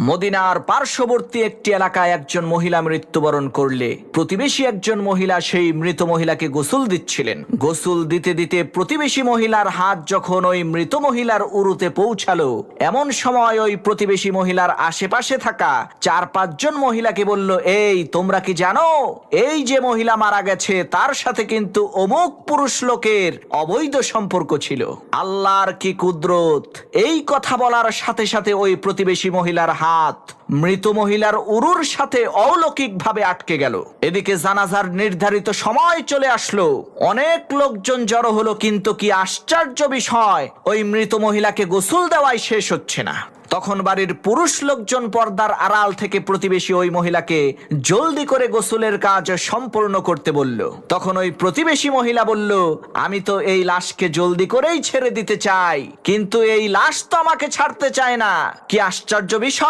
মদিনার পার্শ্ববর্তী একটি এলাকায় একজন মহিলা মৃত্যুবরণ করলে প্রতিবেশী একজন মহিলা সেই মৃত মহিলাকে গোসল দিচ্ছিলেন। গোসল দিতে দিতে প্রতিবেশী মহিলার হাত যখন ওই মৃত মহিলার উরুতে পৌঁছালো, এমন সময় ওই প্রতিবেশী মহিলার আশেপাশে থাকা চার পাঁচজন মহিলাকে বলল, এই, তোমরা কি জানো? এই যে মহিলা মারা গেছে, তার সাথে কিন্তু অমুক পুরুষ লোকের অবৈধ সম্পর্ক ছিল। আল্লাহর কি কুদরত? এই কথা বলার সাথে সাথে ওই প্রতিবেশী মহিলার হাত মৃত মহিলার উরুর সাথে অলৌকিকভাবে আটকে গেল। এদিকে জানাজার নির্ধারিত সময় চলে আসলো। অনেক লোকজন জড়ো হলো, কিন্তু কি আশ্চর্য বিষয়, ওই মৃত মহিলাকে গোসল দেওয়াই শেষ হচ্ছে না। তখন বাড়ির পুরুষ লোকজন পর্দার আড়াল থেকে প্রতিবেশী ওই মহিলাকে জলদি করে গোসলের কাজ সম্পূর্ণ করতে বলল। তখন ওই প্রতিবেশী মহিলা বলল, আমি তো এই লাশকে জলদি করেই ছেড়ে দিতে চাই, কিন্তু এই লাশ তো আমাকে ছাড়তে চায় না। কি আশ্চর্য বিষয়?